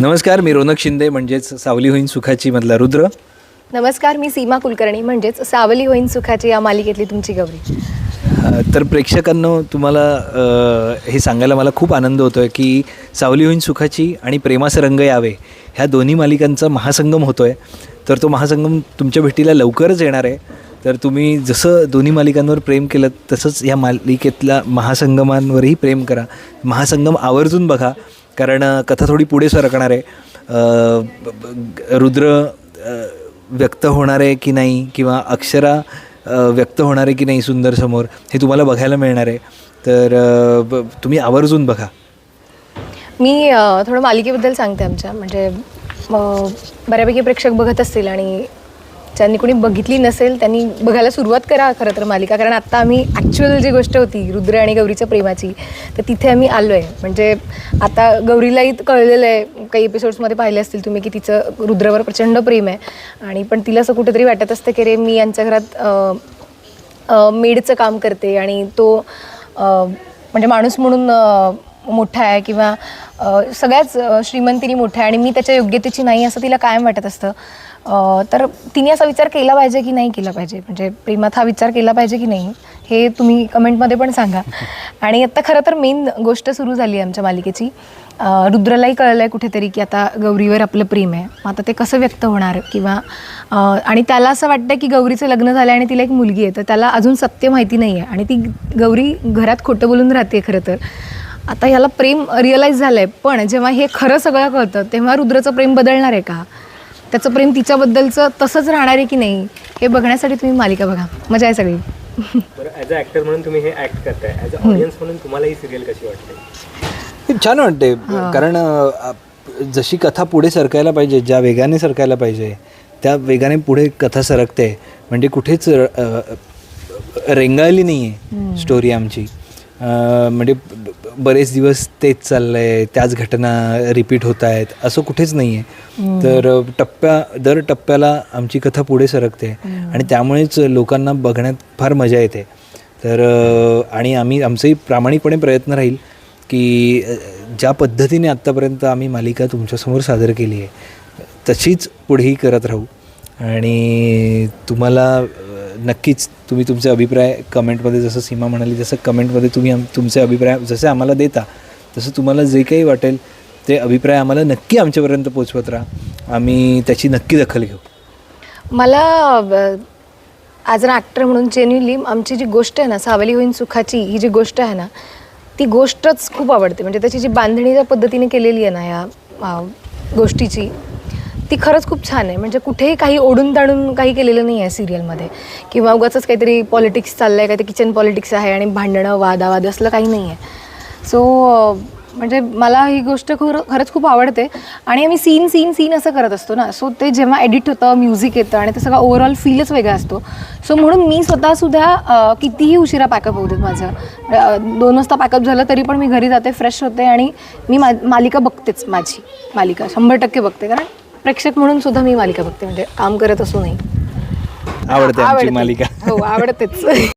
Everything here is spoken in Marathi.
नमस्कार मी रोनक शिंदे म्हणजेच सावली होईन सुखाची मधला रुद्र. नमस्कार मी सीमा कुलकर्णी म्हणजेच सावली होईन सुखाची या मालिकेतली तुमची गौरी. तर प्रेक्षकांनो तुम्हाला अ, हे सांगायला मला खूप आनंद होतो आहे की सावली होईन सुखाची आणि प्रेमाचे रंग यावे ह्या दोन्ही मालिकांचा महासंगम होतो आहे तर तो महासंगम तुमच्या भेटीला लवकरच येणार आहे. तर तुम्ही जसं दोन्ही मालिकांवर प्रेम केलं तसंच या मालिकेतल्या महासंगमांवरही प्रेम करा. महासंगम आवर्जून बघा. कारण कथा थोडी पुढे सरकणार आहे. रुद्र व्यक्त होणार आहे की नाही? किंवा अक्षरा व्यक्त होणार आहे की नाही सुंदर समोर? हे तुम्हाला बघायला मिळणार आहे. तर ब- तुम्ही आवर्जून बघा. मी थोडं मालिकेबद्दल सांगते आमच्या. म्हणजे बऱ्यापैकी प्रेक्षक बघत असतील आणि ज्यांनी कोणी बघितली नसेल त्यांनी बघायला सुरुवात करा खरं तर मालिका. कारण आत्ता आम्ही ॲक्च्युअल जी गोष्ट होती रुद्र आणि गौरीच्या प्रेमाची तर तिथे आम्ही आलो आहे म्हणजे आता गौरीलाही कळलेलं आहे काही एपिसोड्समध्ये पाहिले असतील तुम्ही की तिचं रुद्रावर प्रचंड प्रेम आहे. आणि पण तिला असं कुठेतरी वाटत असतं की रे मी यांच्या घरात मेडचं काम करते. आणि तो म्हणजे माणूस म्हणून मोठा आहे किंवा सगळ्याच श्रीमंतीनी मोठा आहे आणि मी त्याच्या योग्यतेची नाही असं तिला कायम वाटत असतं. तर तिने असा विचार केला पाहिजे की नाही केला पाहिजे? म्हणजे प्रेमात हा विचार केला पाहिजे की नाही? हे तुम्ही कमेंटमध्ये पण सांगा. आणि आत्ता खरं तर मेन गोष्ट सुरू झाली आहे आमच्या मालिकेची. रुद्रालाही कळलं आहे कुठेतरी की आता गौरीवर आपलं प्रेम आहे. मग आता ते कसं व्यक्त होणार? किंवा आणि त्याला असं वाटतं की गौरीचं लग्न झालं आणि तिला एक मुलगी आहे. तर त्याला अजून सत्य माहिती नाही आहे आणि ती गौरी घरात खोटं बोलून राहते खरं तर. आता ह्याला प्रेम रिअलाईज झालं आहे पण जेव्हा हे खरं सगळं कळतं तेव्हा रुद्राचं प्रेम बदलणार आहे का? त्याचं प्रेम तिच्याबद्दलचं तसंच राहणार आहे की नाही हे बघण्यासाठी तुम्ही मालिका बघा. मजा आहे सगळी. बरं ॲज अ ॲक्टर म्हणून तुम्ही हे ॲक्ट करताय. ॲज अ ऑडियन्स म्हणून तुम्हाला ही सिरियल कशी वाटते? खूप छान वाटते कारण जशी कथा पुढे सरकायला पाहिजे ज्या वेगाने सरकायला पाहिजे त्या वेगाने पुढे कथा सरकते. म्हणजे कुठेच रेंगाळली नाही आहे स्टोरी आमची. म्हणजे बरेच दिवस तेच चाललं आहे त्याच घटना रिपीट होत आहेत असं कुठेच नाही आहे तर टप्प्या दर टप्प्याला आमची कथा पुढे सरकते आणि त्यामुळेच लोकांना बघण्यात फार मजा येते. तर आणि आम्ही आमचंही प्रामाणिकपणे प्रयत्न राहील की ज्या पद्धतीने आत्तापर्यंत आम्ही मालिका तुमच्यासमोर सादर केली आहे तशीच पुढेही करत राहू. आणि तुम्हाला नक्कीच तुम्ही तुमचे अभिप्राय कमेंटमध्ये जसं सीमा म्हणाली जसं कमेंटमध्ये तुम्ही आम तुमचे अभिप्राय जसे आम्हाला देता तसं तुम्हाला जे काही वाटेल ते अभिप्राय आम्हाला नक्की आमच्यापर्यंत पोचवत राहा. आम्ही त्याची नक्की दखल घेऊ. मला ॲज अन ॲक्टर म्हणून जेन्युनली आमची जी गोष्ट आहे ना सावली होईन सुखाची ही जी गोष्ट आहे ना ती गोष्टच खूप आवडते. म्हणजे त्याची जी बांधणी ज्या पद्धतीने केलेली आहे ना या गोष्टीची ती खरंच खूप छान आहे. म्हणजे कुठेही काही ओढून ताणून काही केलेलं नाही आहे सिरियलमध्ये. किंवा उगाच काहीतरी पॉलिटिक्स चाललं आहे काहीतरी किचन पॉलिटिक्स आहे आणि भांडणं वादावाद असलं काही नाही आहे. सो म्हणजे मला ही गोष्ट खर खरंच खूप आवडते. आणि आम्ही सीन सीन सीन असं करत असतो ना. सो ते जेव्हा एडिट होतं म्युझिक येतं आणि ते सगळं ओव्हरऑल फीलच वेगळा असतो. सो म्हणून मी स्वतःसुद्धा कितीही उशिरा पॅकअप होते माझं. दोन वाजता पॅकअप झालं तरी पण मी घरी जाते फ्रेश होते आणि मी मा मालिका बघतेच माझी. मालिका शंभर टक्के बघते. कारण प्रेक्षक म्हणून सुद्धा मी मालिका बघते म्हणजे काम करत असू नाही आवडते आमची मालिका. हो आवडतेच.